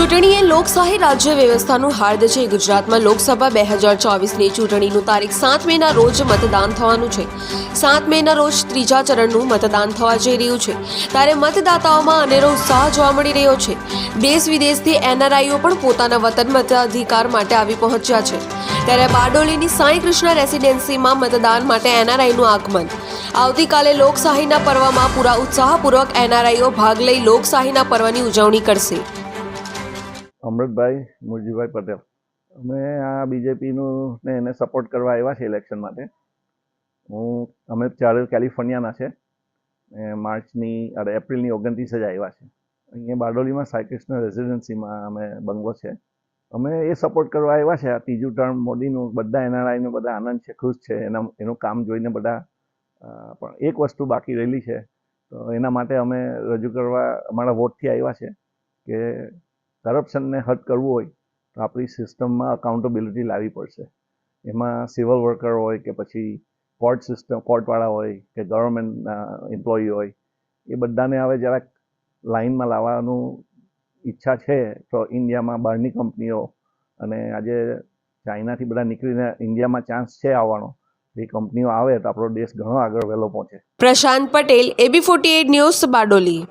ચૂંટણી એ લોકશાહી રાજ્ય વ્યવસ્થાનું હાર્દ છે ગુજરાતમાં લોકસભા બે હજાર ચોવીસની ચૂંટણીનું તારીખ સાત મેના રોજ મતદાન થવાનું છે. સાત મેના રોજ ત્રીજા ચરણનું મતદાન થવા જઈ રહ્યું છે. ત્યારે મતદાતાઓમાં અનેરો ઉત્સાહ જોવા મળી રહ્યો છે. દેશ વિદેશથી એનઆરઆઈઓ પણ પોતાના વતન મતાધિકાર માટે આવી પહોંચ્યા છે. ત્યારે બારડોલીની સાંઈ કૃષ્ણ રેસિડેન્સીમાં મતદાન માટે એનઆરઆઈનું આગમન. આવતીકાલે લોકશાહીના પર્વમાં પૂરા ઉત્સાહપૂર્વક એનઆરઆઈઓ ભાગ લઈ લોકશાહીના પર્વની ઉજવણી કરશે. અમૃતભાઈ મુરજીભાઈ પટેલ. અમે આ બીજેપીનું ને એને સપોર્ટ કરવા આવ્યા છે ઇલેક્શન માટે. હું, અમે ચારે કેલિફોર્નિયાના છે. માર્ચની, અરે એપ્રિલની ઓગણત્રીસ જ આવ્યા છે અહીંયા બારડોલીમાં સાયકૃષ્ણ રેસિડેન્સીમાં અમે બંગલો છે. અમે એ સપોર્ટ કરવા આવ્યા છે. આ ત્રીજું ટર્મ મોદીનું, બધા એનઆરઆઈનું બધા આનંદ છે, ખુશ છે. એના, એનું કામ જોઈને બધા પણ એક વસ્તુ બાકી રહેલી છે. તો એના માટે અમે રજૂ કરવા, અમારા વોટથી આવ્યા છે કે કરપ્શનને હટ કરવું હોય, તો આપણી સિસ્ટમમાં અકાઉન્ટેબિલિટી લાવવી પડશે. એમાં સિવિલ વર્કર હોય કે પછી કોર્ટ સિસ્ટમ કોર્ટવાળા હોય કે ગવર્મેન્ટ એમ્પ્લોયી હોય, એ બધાને હવે જરાક લાઇનમાં લાવવાનું ઈચ્છા છે, તો ઇન્ડિયામાં બહારની કંપનીઓ અને આજે ચાઇનાથી બધા નીકળીને ઇન્ડિયામાં ચાન્સ છે આવવાનો. એ કંપનીઓ આવે તો આપણો દેશ ઘણો આગળ વહેલો પહોંચે. Prashant Patel, AB forty news Bardoli.